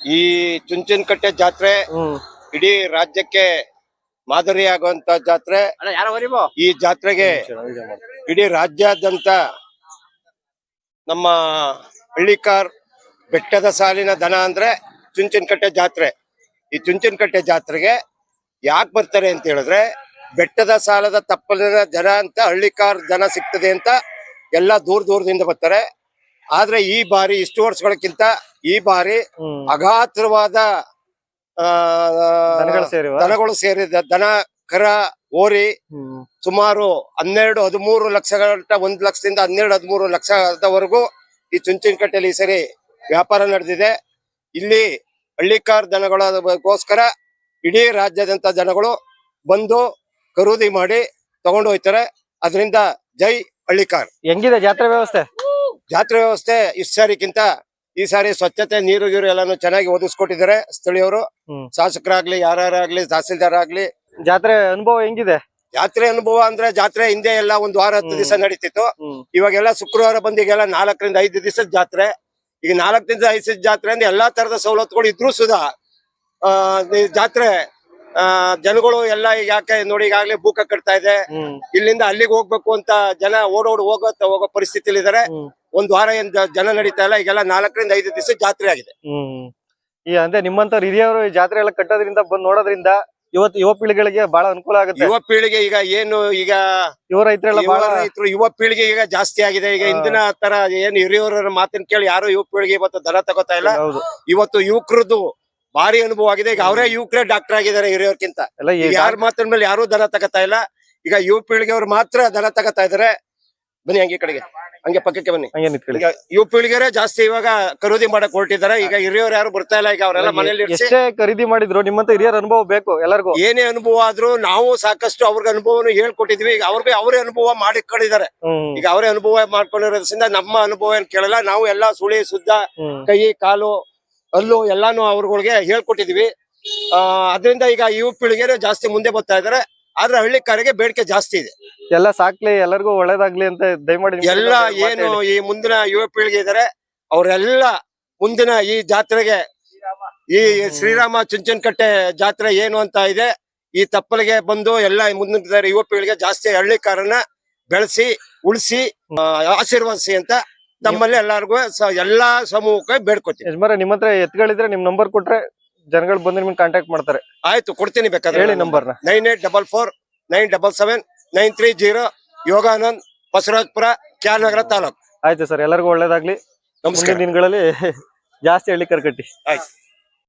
ಈ ಚುಂಚನಕಟ್ಟೆ ಜಾತ್ರೆ ಇಡೀ ರಾಜ್ಯಕ್ಕೆ ಮಾದರಿಯಾಗುವಂತ ಜಾತ್ರೆ. ಈ ಜಾತ್ರೆಗೆ ಇಡೀ ರಾಜ್ಯಾದ್ಯಂತ ನಮ್ಮ ಹಳ್ಳಿಕಾರ್ ಬೆಟ್ಟದ ಸಾಲಿನ ದನ ಅಂದ್ರೆ ಚುಂಚನಕಟ್ಟೆ ಜಾತ್ರೆ. ಈ ಚುಂಚನಕಟ್ಟೆ ಜಾತ್ರೆಗೆ ಯಾಕೆ ಬರ್ತಾರೆ ಅಂತ ಹೇಳಿದ್ರೆ ಬೆಟ್ಟದ ಸಾಲದ ತಪ್ಪಲಿನ ಜನ ಅಂತ ಹಳ್ಳಿಕಾರ್ ಜನ ಸಿಗ್ತದೆ ಅಂತ ಎಲ್ಲ ದೂರ ದೂರದಿಂದ ಬರ್ತಾರೆ. ಆದ್ರೆ ಈ ಬಾರಿ ಇಷ್ಟು ವರ್ಷಗಳಕ್ಕಿಂತ ಈ ಬಾರಿ ಅಗಾತ್ರವಾದ ದನಗಳು ಸೇರಿದ ದನ ಕರ ಓರಿ ಸುಮಾರು ಹನ್ನೆರಡು ಹದಿಮೂರು ಲಕ್ಷಗಳ ಒಂದ್ ಲಕ್ಷದಿಂದ ಹನ್ನೆರಡು ಹದಿಮೂರು ಲಕ್ಷದವರೆಗೂ ಈ ಚುಂಚಿನಕಟ್ಟೆಯಲ್ಲಿ ಈ ಸರಿ ವ್ಯಾಪಾರ ನಡೆದಿದೆ. ಇಲ್ಲಿ ಹಳ್ಳಿಕಾರ್ ದನಗಳಗೋಸ್ಕರ ಇಡೀ ರಾಜ್ಯದಂತ ಜನಗಳು ಬಂದು ಖರೀದಿ ಮಾಡಿ ತಗೊಂಡು ಹೋಗ್ತಾರೆ. ಅದರಿಂದ ಜೈ ಹಳ್ಳಿಕಾರ್. ಹೆಂಗಿದೆ ಜಾತ್ರೆ ವ್ಯವಸ್ಥೆ? ಜಾತ್ರೆ ವ್ಯವಸ್ಥೆ ಇಷ್ಟು ಸಾರಿಗಿಂತ ಈ ಸಾರಿ ಸ್ವಚ್ಛತೆ ನೀರು ಗೀರು ಎಲ್ಲಾನು ಚೆನ್ನಾಗಿ ಒದಗಿಸ್ಕೊಟ್ಟಿದ್ದಾರೆ ಸ್ಥಳೀಯರು. ಶಾಸಕರಾಗ್ಲಿ ಯಾರ್ಯಾರಾಗ್ಲಿ ತಹಸೀಲ್ದಾರ್ ಆಗ್ಲಿ ಜಾತ್ರೆ ಅನುಭವ ಹೆಂಗಿದೆ? ಜಾತ್ರೆ ಅನುಭವ ಅಂದ್ರೆ ಜಾತ್ರೆ ಹಿಂದೆ ಎಲ್ಲ ಒಂದ್ ವಾರ ಹತ್ತು ದಿವಸ ನಡೀತಿತ್ತು. ಇವಾಗೆಲ್ಲ ಶುಕ್ರವಾರ ಬಂದಿಗೆಲ್ಲ ನಾಲ್ಕರಿಂದ ಐದು ದಿವಸದ ಜಾತ್ರೆ. ಈಗ ನಾಲ್ಕರಿಂದ ಐದು ಜಾತ್ರೆ ಅಂದ್ರೆ ಎಲ್ಲಾ ತರದ ಸವಲತ್ತುಗಳು ಇದ್ರು ಸುಧಾ ಆ ಜಾತ್ರೆ ಆ ಜನಗಳು ಎಲ್ಲ ಈಗ ಯಾಕೆ ನೋಡಿ ಈಗಾಗ್ಲೇ ಭೂಕ ಕಟ್ತಾ ಇದೆ. ಇಲ್ಲಿಂದ ಅಲ್ಲಿಗೆ ಹೋಗ್ಬೇಕು ಅಂತ ಜನ ಓಡೋಡ್ ಹೋಗೋ ಹೋಗೋ ಪರಿಸ್ಥಿತಿಲಿ ಇದಾರೆ ಒಂದ್ ವಾರ ಏನ್ ಜನ ನಡೀತಾ ಇಲ್ಲ. ಈಗೆಲ್ಲ ನಾಲ್ಕರಿಂದ ಐದು ದಿವಸ ಜಾತ್ರೆ ಆಗಿದೆ. ಹ್ಮ್. ಈ ಅಂದ್ರೆ ನಿಮ್ಮಂತ ಹಿರಿಯವರು ಈ ಜಾತ್ರೆ ಎಲ್ಲ ಕಟ್ಟೋದ್ರಿಂದ ಬಂದ್ ನೋಡೋದ್ರಿಂದ ಇವತ್ತು ಯುವ ಪೀಳಿಗೆಗಳಿಗೆ ಬಹಳ ಅನುಕೂಲ ಆಗುತ್ತೆ. ಯುವ ಪೀಳಿಗೆ ಈಗ ಏನು ಈಗ ಯುವ ರೈತರೆಲ್ಲ ಯುವ ಬಹಳ ರೈತರು ಯುವ ಪೀಳಿಗೆ ಈಗ ಜಾಸ್ತಿ ಆಗಿದೆ. ಈಗ ಇಂದಿನ ಹಿಂದಿನ ತರ ಏನು ಹಿರಿಯವರ ಮಾತನ್ನ ಕೇಳಿ ಯಾರು ಯುವ ಪೀಳಿಗೆ ಇವತ್ತು ದರ ತಗೋತಾ ಇಲ್ಲ. ಹೌದು. ಇವತ್ತು ಯುವಕರದ್ದು ಭಾರಿ ಅನುಭವ ಆಗಿದೆ. ಈಗ ಅವರೇ ಯುವಕರೇ ಡಾಕ್ಟರ್ ಆಗಿದ್ದಾರೆ ಹಿರಿಯವ್ರಕ್ಕಿಂತ. ಎಲ್ಲ ಈ ಯಾರ ಮಾತಿನ ಮೇಲೆ ಯಾರು ದರ ತಗೋತಾ ಇಲ್ಲ. ಈಗ ಯುವ ಪೀಳಿಗೆ ಅವ್ರು ಮಾತ್ರ ದರ ತಗೋತಾ ಇದಾರೆ. ಬನ್ನಿ ಹಂಗೆ ಈ ಕಡೆಗೆ. ಹಂಗೆ ಪಕ್ಕಕ್ಕೆ ಬನ್ನಿ. ಹಂಗೆ ನಿಂತ್ಕೊಳ್ಳಿ. ಈಗ ಯುವ ಪೀಳಿಗೆರೆ ಜಾಸ್ತಿ ಇವಾಗ ಖರೀದಿ ಮಾಡಕ್ ಹೊರಟಿದ್ದಾರೆ. ಈಗ ಹಿರಿಯವರು ಯಾರು ಬರ್ತಾ ಇಲ್ಲ ಈಗ ಅವರೆಲ್ಲ ಮನೇಲಿ ಇರ್ಸಿ. ಎಷ್ಟೇ ಖರೀದಿ ಮಾಡಿದ್ರು ನಿಮ್ಮಂತ ಹಿರಿಯರ ಅನುಭವ ಬೇಕು ಎಲ್ಲರಿಗೂ. ಏನೇ ಅನುಭವ ಆದ್ರೂ ನಾವು ಸಾಕಷ್ಟು ಅವ್ರಿಗೆ ಅನುಭವನು ಹೇಳ್ಕೊಟ್ಟಿದ್ವಿ. ಈಗ ಅವ್ರಿಗೆ ಅವರೇ ಅನುಭವ ಮಾಡಿಕೊಂಡಿದ್ದಾರೆ. ಈಗ ಅವರೇ ಅನುಭವ ಮಾಡ್ಕೊಂಡಿರೋದ್ರಿಂದ ನಮ್ಮ ಅನುಭವ ಏನ್ ಕೇಳಲ್ಲ. ನಾವು ಎಲ್ಲಾ ಸುಳಿ ಸುದ್ದ ಕೈ ಕಾಲು ಅಲ್ಲು ಎಲ್ಲಾನು ಅವ್ರಗಳಿಗೆ ಹೇಳ್ಕೊಟ್ಟಿದ್ವಿ. ಆ ಅದರಿಂದ ಈಗ ಯುವ ಪೀಳಿಗೆ ಜಾಸ್ತಿ ಮುಂದೆ ಬರ್ತಾ ಇದಾರೆ ಆದ್ರೆ ಹಳ್ಳಿಕಾರಿಗೆ ಬೇಡಿಕೆ ಜಾಸ್ತಿ ಇದೆ. ಎಲ್ಲ ಸಾಕ್ಲಿ ಎಲ್ಲರಿಗೂ ಒಳ್ಳೇದಾಗ್ಲಿ ಅಂತ ದಯಮಾಡಿ ಎಲ್ಲ ಏನು ಈ ಮುಂದಿನ ಯುವ ಪೀಳಿಗೆ ಇದಾರೆ ಅವರೆಲ್ಲ ಮುಂದಿನ ಈ ಜಾತ್ರೆಗೆ ಈ ಶ್ರೀರಾಮ ಚುಂಚನಕಟ್ಟೆ ಜಾತ್ರೆ ಏನು ಅಂತ ಇದೆ ಈ ತಪ್ಪಲಿಗೆ ಬಂದು ಎಲ್ಲ ಮುಂದಿನ ಯುವ ಪೀಳಿಗೆ ಜಾಸ್ತಿ ಹಳ್ಳಿಕಾರನ್ನ ಬೆಳೆಸಿ ಉಳಿಸಿ ಆಶೀರ್ವದಿಸಿ ಅಂತ ತಮ್ಮಲ್ಲಿ ಎಲ್ಲಾರ್ಗು ಎಲ್ಲಾ ಸಮೂಹಕ್ಕೆ ಬೇಡ್ಕೊತೀವಿ. ಯಜಮಾನ ನಿಮ್ಮ ಹತ್ರ ಎತ್ಗಳಿದ್ರೆ ನಿಮ್ ನಂಬರ್ ಕೊಟ್ರೆ ಜನಗಳು ಬಂದ್ರೆ ನಿಮ್ಗೆ ಕಾಂಟ್ಯಾಕ್ಟ್ ಮಾಡ್ತಾರೆ. ಆಯ್ತು ಕೊಡ್ತೀನಿ ಬೇಕಾದ್ರೆ ಹೇಳಿ ನಂಬರ್ನ nine eight double four nine double seven nine three zero Yoganand Basavarajapura ಕ್ಯಾನಗರ taluk. ಆಯ್ತು ಸರ್ ಎಲ್ಲರಿಗೂ ಒಳ್ಳೇದಾಗ್ಲಿ. ನಮಸ್ಕಾರ. ದಿನಗಳಲ್ಲಿ ಜಾಸ್ತಿ ಹಳ್ಳಿ ಕರ್ಕಟ್ಟಿ ಆಯ್ತು.